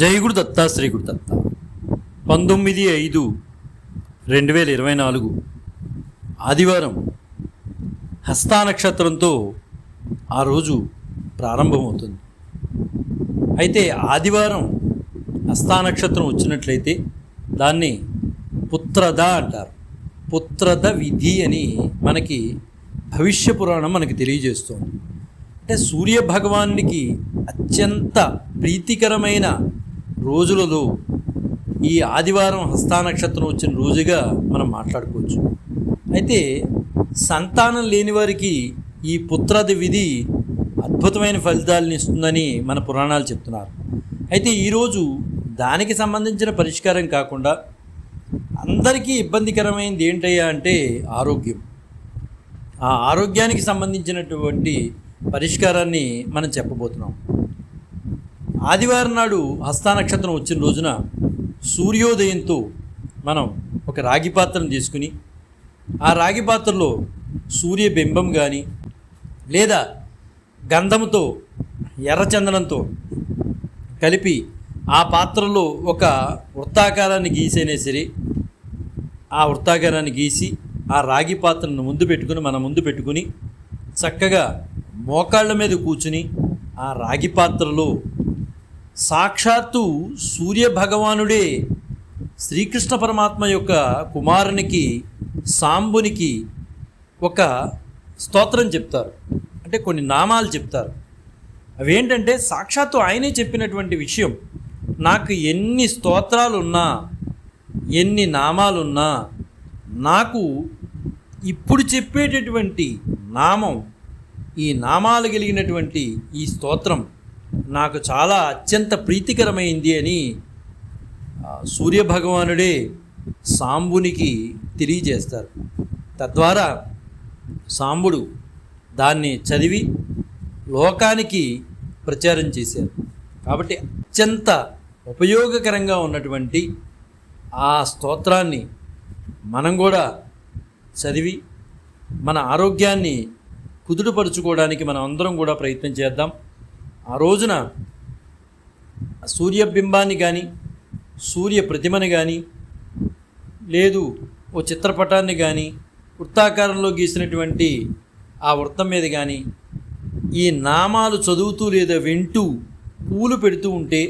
జై గురు దత్త శ్రీ గురు దత్త పంతొమ్మిది ఐదు రెండు వేల ఇరవై నాలుగు ఆదివారం హస్తా నక్షత్రంతో ఆ రోజు ప్రారంభమవుతుంది. అయితే ఆదివారం హస్తా నక్షత్రం వచ్చినట్లయితే దాన్ని పుత్రద అంటారు. పుత్రద విధి అని మనకి భవిష్య పురాణం మనకి తెలియజేస్తుంది. అంటే సూర్య భగవానునికి అత్యంత ప్రీతికరమైన రోజులలో ఈ ఆదివారం హస్తానక్షత్రం వచ్చిన రోజుగా మనం మాట్లాడుకోవచ్చు. అయితే సంతానం లేని వారికి ఈ పుత్రాది విధి అద్భుతమైన ఫలితాలను ఇస్తుందని మన పురాణాలు చెప్తున్నారు. అయితే ఈరోజు దానికి సంబంధించిన పరిష్కారం కాకుండా అందరికీ ఇబ్బందికరమైనది ఏంటయ్యా అంటే ఆరోగ్యం. ఆ ఆరోగ్యానికి సంబంధించినటువంటి పరిష్కారాన్ని మనం చెప్పబోతున్నాం. ఆదివారం నాడు హస్తా నక్షత్రం వచ్చిన రోజున సూర్యోదయంతో మనం ఒక రాగి పాత్రను తీసుకుని ఆ రాగి పాత్రలో సూర్యబింబం కానీ లేదా గంధంతో ఎర్రచందనంతో కలిపి ఆ పాత్రలో ఒక వృత్తాకారాన్ని గీసైనా సరే ఆ వృత్తాకారాన్ని గీసి ఆ రాగి పాత్రను ముందు పెట్టుకుని మన ముందు పెట్టుకుని చక్కగా మోకాళ్ళ మీద కూర్చుని ఆ రాగి పాత్రలో సాక్షాత్తు సూర్య భగవానుడే శ్రీకృష్ణ పరమాత్మ యొక్క కుమారునికి సాంబునికి ఒక స్తోత్రం చెప్తారు. అంటే కొన్ని నామాలు చెప్తారు. అవేంటంటే సాక్షాత్తు ఆయనే చెప్పినటువంటి విషయం. నాకు ఎన్ని స్తోత్రాలున్నా ఎన్ని నామాలున్నా నాకు ఇప్పుడు చెప్పేటటువంటి నామం ఈ నామాలు కలిగినటువంటి ఈ స్తోత్రం నాకు చాలా అత్యంత ప్రీతికరమైంది అని సూర్యభగవానుడే సాంబునికి తెలియజేస్తారు. తద్వారా సాంబుడు దాన్ని చదివి లోకానికి ప్రచారం చేశారు. కాబట్టి అత్యంత ఉపయోగకరంగా ఉన్నటువంటి ఆ స్తోత్రాన్ని మనం కూడా చదివి మన ఆరోగ్యాన్ని కుదుటపరుచుకోవడానికి మనం అందరం కూడా ప్రయత్నం చేద్దాం. ఆ రోజున సూర్యబింబాన్ని కానీ సూర్య ప్రతిమని కానీ లేదు ఓ చిత్రపటాన్ని కానీ వృత్తాకారంలో గీసినటువంటి ఆ వృత్తం మీద కానీ ఈ నామాలు చదువుతూ లేదా వింటూ పూలు పెడుతూ ఉంటే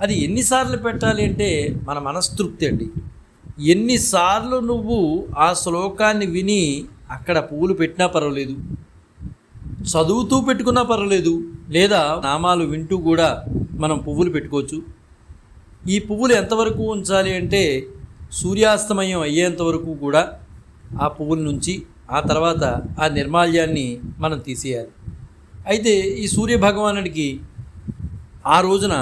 అది ఎన్నిసార్లు పెట్టాలి అంటే మన మనస్తృప్తి అండి. ఎన్నిసార్లు నువ్వు ఆ శ్లోకాన్ని విని అక్కడ పూలు పెట్టినా పర్వాలేదు చదువుతూ పెట్టుకున్నా పర్వాలేదు లేదా నామాలు వింటూ కూడా మనం పువ్వులు పెట్టుకోవచ్చు. ఈ పువ్వులు ఎంతవరకు ఉంచాలి అంటే సూర్యాస్తమయం అయ్యేంత వరకు కూడా ఆ పువ్వుల నుంచి ఆ తర్వాత ఆ నిర్మాల్యాన్ని మనం తీసేయాలి. అయితే ఈ సూర్య భగవానుడికి ఆ రోజున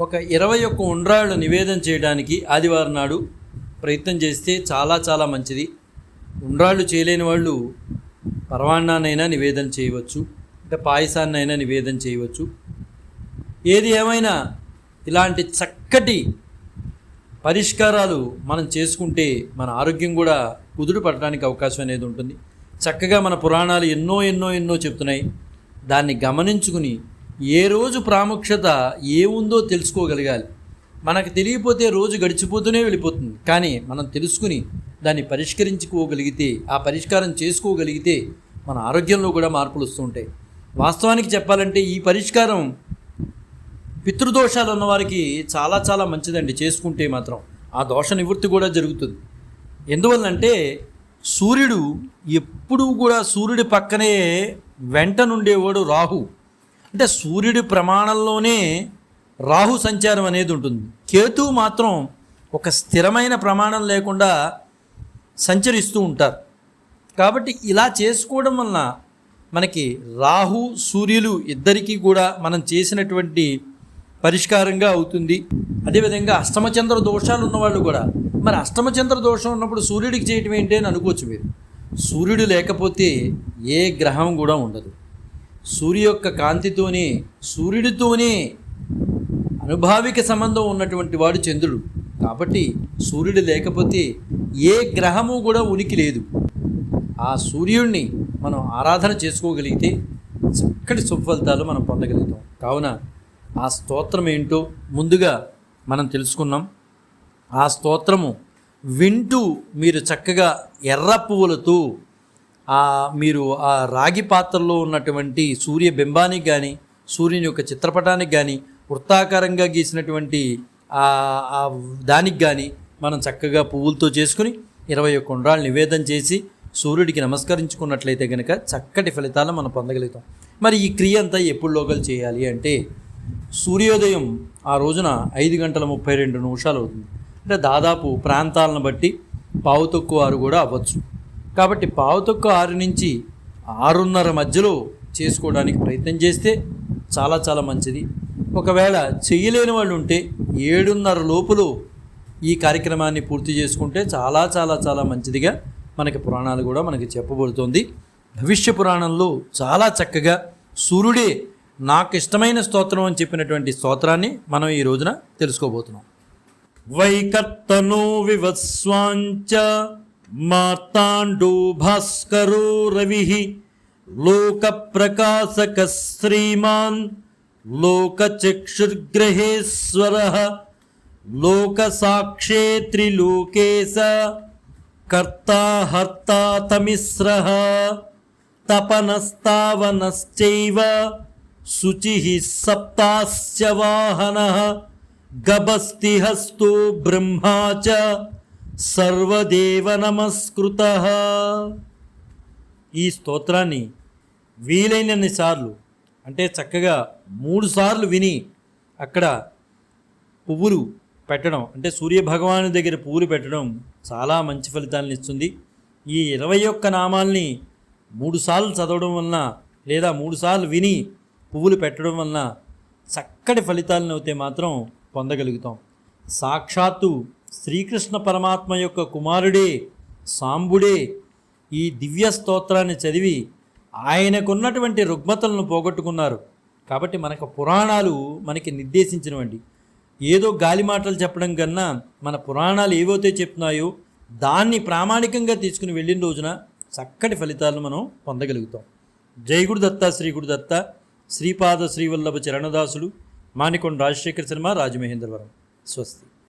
ఒక ఇరవై ఒక్క ఉండ్రాళ్ళు నివేదన చేయడానికి ఆదివారం నాడు ప్రయత్నం చేస్తే చాలా చాలా మంచిది. ఉండ్రాళ్ళు చేయలేని వాళ్ళు పరవాన్నానైనా నివేదన చేయవచ్చు. అంటే పాయసాన్నైనా నివేదన చేయవచ్చు. ఏది ఏమైనా ఇలాంటి చక్కటి పరిష్కారాలు మనం చేసుకుంటే మన ఆరోగ్యం కూడా కుదురు పడడానికి అవకాశం అనేది ఉంటుంది. చక్కగా మన పురాణాలు ఎన్నో ఎన్నో ఎన్నో చెప్తున్నాయి. దాన్ని గమనించుకుని ఏ రోజు ప్రాముఖ్యత ఏముందో తెలుసుకోగలగాలి. మనకు తెలియపోతే రోజు గడిచిపోతూనే వెళ్ళిపోతుంది. కానీ మనం తెలుసుకుని దాన్ని పరిష్కరించుకోగలిగితే ఆ పరిష్కారం చేసుకోగలిగితే మన ఆరోగ్యంలో కూడా మార్పులు వస్తుంటాయి వాస్తవానికి చెప్పాలంటే ఈ పరిష్కారం పితృదోషాలు ఉన్నవారికి చాలా చాలా మంచిదండి చేసుకుంటే మాత్రం. ఆ దోష నివృత్తి కూడా జరుగుతుంది. ఎందువల్లంటే సూర్యుడు ఎప్పుడూ కూడా సూర్యుడి పక్కనే వెంట నుండేవాడు రాహు. అంటే సూర్యుడి ప్రమాణంలోనే రాహు సంచారం అనేది ఉంటుంది. కేతువు మాత్రం ఒక స్థిరమైన ప్రమాణం లేకుండా సంచరిస్తూ ఉంటారు. కాబట్టి ఇలా చేసుకోవడం వలన మనకి రాహు సూర్యులు ఇద్దరికీ కూడా మనం చేసినటువంటి పరిష్కారంగా అవుతుంది. అదేవిధంగా అష్టమచంద్ర దోషాలు ఉన్నవాళ్ళు కూడా. మరి అష్టమచంద్ర దోషం ఉన్నప్పుడు సూర్యుడికి చేయటం ఏంటి అని అనుకోవచ్చు మీరు. సూర్యుడు లేకపోతే ఏ గ్రహం కూడా ఉండదు. సూర్యు యొక్క కాంతితోనే సూర్యుడితోనే అనుభావిక సంబంధం ఉన్నటువంటి వాడు చంద్రుడు. కాబట్టి సూర్యుడు లేకపోతే ఏ గ్రహము కూడా ఉనికి లేదు. ఆ సూర్యుడిని మనం ఆరాధన చేసుకోగలిగితే చక్కటి శుభఫలితాలు మనం పొందగలుగుతాం. కావున ఆ స్తోత్రం ఏంటో ముందుగా మనం తెలుసుకున్నాం. ఆ స్తోత్రము వింటూ మీరు చక్కగా ఎర్ర పువ్వులతో ఆ మీరు ఆ రాగి పాత్రలో ఉన్నటువంటి సూర్య బింబానికి కానీ సూర్యుని యొక్క చిత్రపటానికి కానీ వృత్తాకారంగా గీసినటువంటి దానికి కానీ మనం చక్కగా పువ్వులతో చేసుకుని ఇరవై ఒక్క ఉండ్రాలు నివేదన చేసి సూర్యుడికి నమస్కరించుకున్నట్లయితే కనుక చక్కటి ఫలితాలను మనం పొందగలుగుతాం. మరి ఈ క్రియ అంతా ఎప్పుడు లోకల్ చేయాలి అంటే సూర్యోదయం ఆ రోజున ఐదు గంటల ముప్పై రెండు నిమిషాలు అవుతుంది. అంటే దాదాపు ప్రాంతాలను బట్టి పావు తక్కువ ఆరు కూడా అవ్వచ్చు. కాబట్టి పావు తక్కువ ఆరు నుంచి ఆరున్నర మధ్యలో చేసుకోవడానికి ప్రయత్నం చేస్తే చాలా చాలా మంచిది. ఒకవేళ చేయలేని వాళ్ళు ఉంటే ఏడున్నర లోపులో ఈ కార్యక్రమాన్ని పూర్తి చేసుకుంటే చాలా చాలా చాలా మంచిదిగా మనకి పురాణాలు కూడా మనకి చెప్పబడుతుంది. భవిష్య పురాణంలో చాలా చక్కగా సూర్యుడే నాకు ఇష్టమైన స్తోత్రం అని చెప్పినటువంటి స్తోత్రాన్ని మనం ఈ రోజున తెలుసుకోబోతున్నాం. వైకర్తనో వివస్వాంచ మార్తాండో భాస్కరో రవి లోక ప్రకాశక శ్రీమాన్ లోకచక్షుర్గ్రహేశ్వర లోక సాక్షే త్రిలోకేశ కర్తా హర్తా తమిస్ర తపనస్తావనశ్చైవ శుచి సప్తాస్య వాహన గభస్తి హస్తో బ్రహ్మా చ సర్వదేవ నమస్కృత ఈ స్తోత్రాన్ని వీలైనన్ని సార్లు అంటే చక్కగా మూడు సార్లు విని అక్కడ పువ్వులు పెట్టడం అంటే సూర్యభగవాను దగ్గర పువ్వులు పెట్టడం చాలా మంచి ఫలితాలను ఇస్తుంది. ఈ ఇరవై ఒక్క నామాల్ని మూడుసార్లు చదవడం వలన లేదా మూడుసార్లు విని పువ్వులు పెట్టడం వలన చక్కటి ఫలితాలను అయితే మాత్రం పొందగలుగుతాం. సాక్షాత్తు శ్రీకృష్ణ పరమాత్మ యొక్క కుమారుడే సాంబుడే ఈ దివ్య స్తోత్రాన్ని చదివి ఆయనకున్నటువంటి రుగ్మతలను పోగొట్టుకున్నారు. కాబట్టి మనకు పురాణాలు మనకి నిర్దేశించినవండి. ఏదో గాలి మాటలు చెప్పడం కన్నా మన పురాణాలు ఏవైతే చెప్తున్నాయో దాన్ని ప్రామాణికంగా తీసుకుని వెళ్ళిన రోజున చక్కటి ఫలితాలను మనం పొందగలుగుతాం. జయగుడు దత్త శ్రీగుడు దత్త శ్రీపాద శ్రీవల్లభ చరణదాసులు మాణికొండ రాజశేఖర శర్మ రాజమహేంద్రవరం. స్వస్తి.